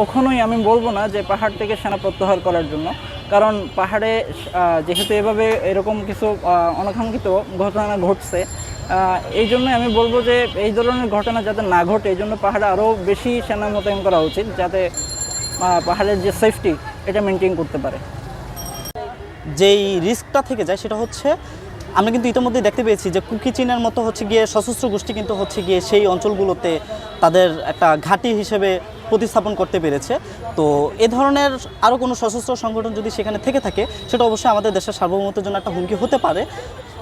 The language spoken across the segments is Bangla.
কখনোই আমি বলব না যে পাহাড় থেকে সেনা প্রত্যাহার করার জন্য। কারণ পাহাড়ে যেহেতু এভাবে এরকম কিছু অনাকাঙ্ক্ষিত ঘটনা ঘটছে এই জন্য আমি বলব যে এই ধরনের ঘটনা যাতে না ঘটে, এই জন্য পাহাড়ে আরও বেশি সেনা মোতায়েন করা উচিত, যাতে পাহাড়ের যে সেফটি এটা মেনটেন করতে পারে। যেই রিস্কটা থেকে যায় সেটা হচ্ছে, আমরা কিন্তু ইতিমধ্যে দেখতে পেয়েছি যে কুকি চীনের মতো হচ্ছে গিয়ে সশস্ত্র গোষ্ঠী কিন্তু হচ্ছে গিয়ে সেই অঞ্চলগুলোতে তাদের একটা ঘাঁটি হিসেবে প্রতিস্থাপন করতে পেরেছে। তো এ ধরনের আরও কোনো সশস্ত্র সংগঠন যদি সেখানে থেকে থাকে, সেটা অবশ্যই আমাদের দেশের সার্বভৌমত্বের জন্য একটা হুমকি হতে পারে।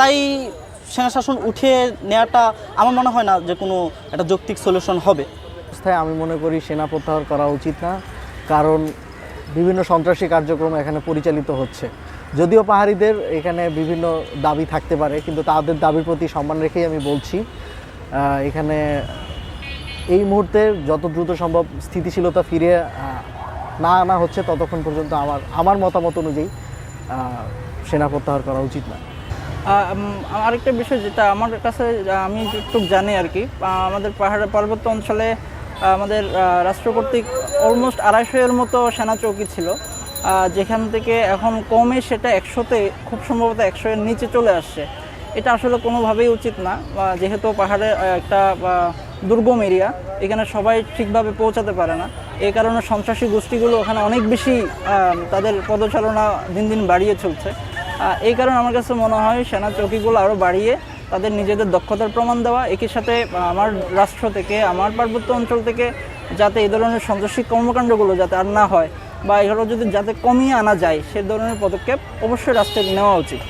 তাই সেনা শাসন উঠিয়ে নেওয়াটা আমার মনে হয় না যে কোনো একটা যৌক্তিক সলিউশন হবে। অবস্থায় আমি মনে করি সেনা প্রত্যাহার করা উচিত না, কারণ বিভিন্ন সন্ত্রাসী কার্যক্রম এখানে পরিচালিত হচ্ছে। যদিও পাহাড়িদের এখানে বিভিন্ন দাবি থাকতে পারে, কিন্তু তাদের দাবির প্রতি সম্মান রেখেই আমি বলছি এখানে এই মুহূর্তে যত দ্রুত সম্ভব স্থিতিশীলতা ফিরে না আনা হচ্ছে ততক্ষণ পর্যন্ত আমার আমার মতামত অনুযায়ী সেনা প্রত্যাহার করা উচিত না আরেকটা বিষয় যেটা আমার কাছে আমি একটু জানি আর কি আমাদের পাহাড়ে পার্বত্য অঞ্চলে আমাদের রাষ্ট্র অলমোস্ট আড়াইশো এর মতো সেনা চৌকি ছিল যেখান থেকে এখন কমে সেটা একশোতে, খুব সম্ভবত একশো এর নিচে চলে আসছে। এটা আসলে কোনোভাবেই উচিত না যেহেতু পাহাড়ে একটা দুর্গম এরিয়া। এখানে সবাই ঠিকভাবে পৌঁছাতে পারে না। এই কারণে সন্ত্রাসী গোষ্ঠীগুলো ওখানে অনেক বেশি তাদের পদচারণা দিন দিন বাড়িয়ে চলছে। এই কারণে আমার কাছে মনে হয় সেনা চৌকিগুলো আরও বাড়িয়ে তাদের নিজেদের দক্ষতার প্রমাণ দেওয়া, একই সাথে আমার রাষ্ট্র থেকে, আমার পার্বত্য অঞ্চল থেকে যাতে এই ধরনের সন্ত্রাসী কর্মকাণ্ডগুলো যাতে আর না হয় বা এগুলো যদি যাতে কমিয়ে আনা যায়, সে ধরনের পদক্ষেপ অবশ্যই রাষ্ট্রের নেওয়া উচিত।